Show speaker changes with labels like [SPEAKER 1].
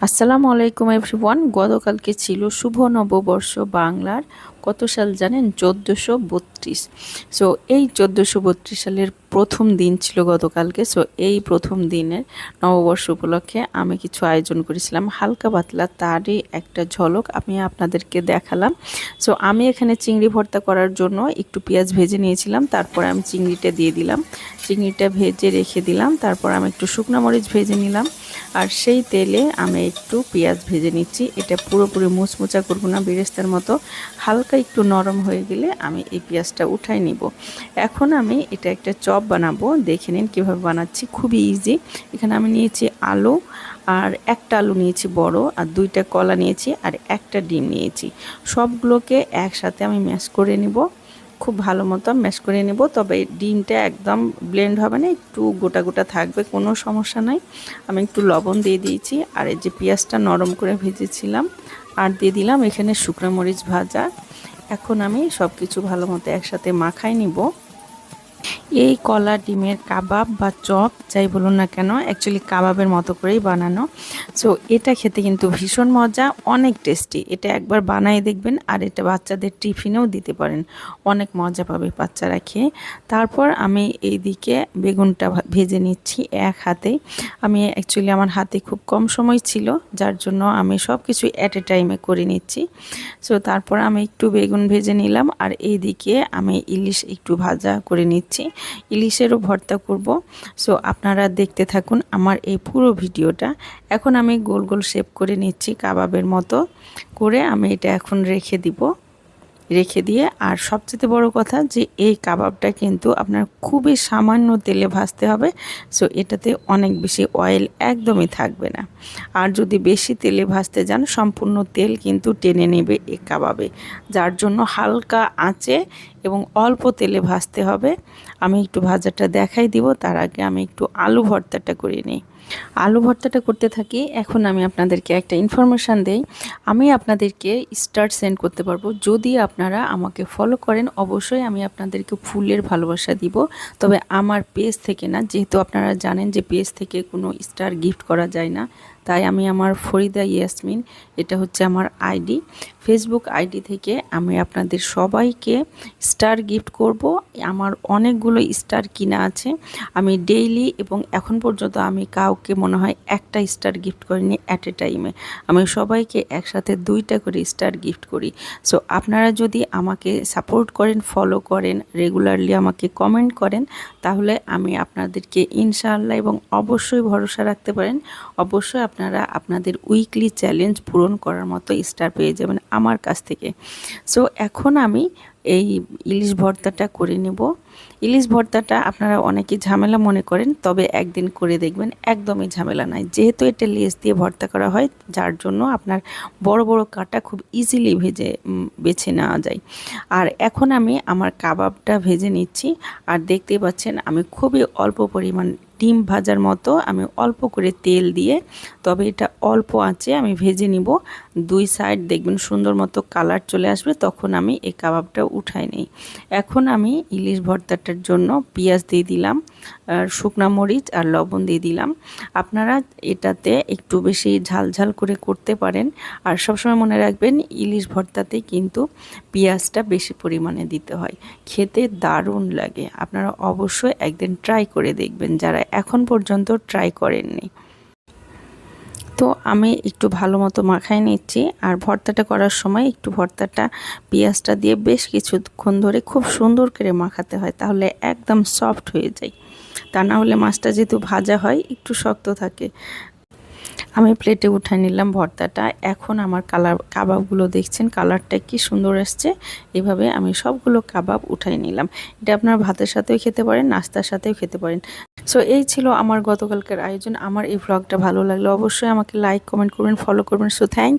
[SPEAKER 1] আসসালামু আলাইকুম এভরিওয়ান গতকালকে ছিল শুভ নববর্ষ বাংলার কত সাল জানেন? চোদ্দোশো বত্রিশ। সো এই চোদ্দোশো বত্রিশ সালের প্রথম দিন ছিল গতকালকে। সো এই প্রথম দিনের নববর্ষ উপলক্ষে আমি কিছু আয়োজন করেছিলাম। হালকা পাতলা, তারই একটা ঝলক আমি আপনাদেরকে দেখালাম। সো আমি এখানে চিংড়ি ভর্তা করার জন্য একটু পেঁয়াজ ভেজে নিয়েছিলাম। তারপর আমি চিংড়িটা দিয়ে দিলাম। চিংড়িটা ভেজে রেখে দিলাম। তারপর আমি একটু শুকনো মরিচ ভেজে নিলাম। আর সেই তেলে আমি একটু পেঁয়াজ ভেজে নিচ্ছি। এটা পুরোপুরি মুচমুচা করব না, বেরেস্তার মতো। হালকা একটু নরম হয়ে গেলে আমি এই পেঁয়াজটা উঠাই নিব। এখন আমি এটা একটা চপ বানাবো। দেখে নিন কীভাবে বানাচ্ছি। খুবই ইজি এখানে আমি নিয়েছি আলু আর একটা আলু নিয়েছি বড় আর দুইটা কলা নিয়েছি আর একটা ডিম নিয়েছি। সবগুলোকে একসাথে আমি ম্যাশ করে নিব। খুব ভালো মতো ম্যাশ করে নেব। তবে ডিমটা একদম ব্লেন্ড হবে না। একটু গোটা গোটা থাকবে, কোনো সমস্যা নাই। আমি একটু লবণ দিয়ে দিয়েছি। আর এই যে পেঁয়াজটা নরম করে ভেজেছিলাম আর দিয়ে দিলাম এখানে শুকনো মরিচ ভাজা। এখন আমি সব কিছু ভালো মতো একসাথে মাখাই নিব। এই কলা, ডিমের কাবাব বা চপ, যাই বলুন না কেন অ্যাকচুয়ালি কাবাবের মতো করেই বানানো। সো এটা খেতে কিন্তু ভীষণ মজা, অনেক টেস্টি এটা একবার বানাই দেখবেন, আর এটা বাচ্চাদের টিফিনেও দিতে পারেন। অনেক মজা পাবে বাচ্চারা খেয়ে। তারপর আমি এইদিকে বেগুনটা ভেজে নিচ্ছি এক হাতে। আমি অ্যাকচুয়ালি আমার হাতে খুব কম সময় ছিল, যার জন্য আমি সব কিছু অ্যাট এ টাইমে করে নিচ্ছি। সো তারপর আমি একটু বেগুন ভেজে নিলাম, আর এইদিকে আমি ইলিশ একটু ভাজা করে নিচ্ছি। ইলিশেরও ভর্তা করব। সো আপনারা দেখতে থাকুন আমার এই পুরো ভিডিওটা। এখন আমি গোল গোল শেপ করে নিচ্ছি, কাবাবের মতো করে আমি এটা এখন রেখে দিব। রেখে দিয়ে, আর সবচেয়ে বড় কথা যে এই কাবাবটা কিন্তু আপনার খুবই সামান্য তেলে ভাজতে হবে সো এটাতে অনেক বেশি অয়েল একদমই থাকবে না। আর যদি বেশি তেলে ভাজতে যান, সম্পূর্ণ তেল কিন্তু টেনে নেবে এই কাবাবে। যার জন্য হালকা আঁচে এবং অল্প তেলে ভাজতে হবে। আমি একটু ভাজাটা দেখাই দিব, তার আগে আমি একটু আলু ভর্তাটা করে নিই। আলু ভর্তাটা করতে থাকি, এখন আমি আপনাদেরকে একটা ইনফরমেশান দেই। আমি আপনাদেরকে স্টার সেন্ড করতে পারব। যদি আপনারা আমাকে ফলো করেন, অবশ্যই আমি আপনাদেরকে ফুলের ভালোবাসা দিব। তবে আমার পেজ থেকে না, যেহেতু আপনারা জানেন যে পেজ থেকে কোনো স্টার গিফট করা যায় না তাই আমি আমার ফরিদা ইয়াসমিন, এটা হচ্ছে আমার আইডি। ফেসবুক আইডি থেকে আমি আপনাদের সবাইকে স্টার গিফট করব। আমার অনেকগুলো স্টার কিনা আছে। আমি ডেইলি এবং এখন পর্যন্ত আমি কাউকে মনে হয় একটা স্টার গিফট করিনি অ্যাট এ। টাইমে আমি সবাইকে একসাথে দুইটা করে স্টার গিফট করি। সো আপনারা যদি আমাকে সাপোর্ট করেন ফলো করেন রেগুলারলি আমাকে কমেন্ট করেন, তাহলে আমি আপনাদেরকে ইনশাআল্লাহ এবং অবশ্যই ভরসা রাখতে পারেন। অবশ্যই আপনারা আপনাদের উইকলি চ্যালেঞ্জ পূরণ করার মতো স্টার পেয়ে যাবেন আমার কাছ থেকে। সো এখন আমি এই ইলিশ ভর্তাটা করে নেব। ইলিশ ভর্তাটা আপনারা অনেকে ঝামেলা মনে করেন, তবে একদিন করে দেখবেন, একদমই ঝামেলা নাই। যেহেতু এটা লেস দিয়ে ভর্তা করা হয়, যার জন্য আপনার বড় বড় কাটা খুব ইজিলি ভেজে বেছে নেওয়া যায়। আর এখন আমি আমার কাবাবটা ভেজে নিচ্ছি, আর দেখতেই পাচ্ছেন আমি খুবই অল্প পরিমাণ ডিম ভাজার মতো আমি অল্প করে তেল দিয়ে, তবে এটা অল্প আছে আমি ভেজে নিব। দুই সাইড দেখবেন সুন্দর মতো কালার চলে আসবে, তখন আমি এই কাবাবটা উঠাই নেই। এখন আমি ইলিশ ভর্তাটার জন্য পেঁয়াজ দিয়ে দিলাম। শুকনা মরিচ আর লবণ দিয়ে দিলাম। আপনারা এটাতে একটু বেশি ঝাল ঝাল করে করতে পারেন। আর সবসময় মনে রাখবেন, ইলিশ ভর্তাতে কিন্তু পেঁয়াজটা বেশি পরিমাণে দিতে হয়। খেতে দারুণ লাগে। আপনারা অবশ্যই একদিন ট্রাই করে দেখবেন, যারা এখন পর্যন্ত ট্রাই করেননি। তো আমি একটু ভালো মতো মাখাই নিচ্ছি। আর ভর্তাটা করার সময় একটু ভর্তাটা, পেঁয়াজটা দিয়ে বেশ কিছুক্ষণ ধরে খুব সুন্দর করে মাখাতে হয়, তাহলে একদম সফট হয়ে যায়। তা না হলে মাছটা যেহেতু ভাজা হয়, একটু শক্ত থাকে। আমি প্লেটে উঠে নিলাম ভর্তাটা। এখন আমার কালার, কাবাবগুলো দেখছেন, কালারটা কি সুন্দর আসছে। এভাবে আমি সবগুলো কাবাব উঠাই নিলাম। এটা আপনার ভাতের সাথেও খেতে পারেন, নাস্তার সাথেও খেতে পারেন। সো এই ছিল আমার গতকালকের আয়োজন। আমার এই ভ্লগটা ভালো লাগল অবশ্যই আমাকে লাইক কমেন্ট করবেন ফলো করবেন। So thank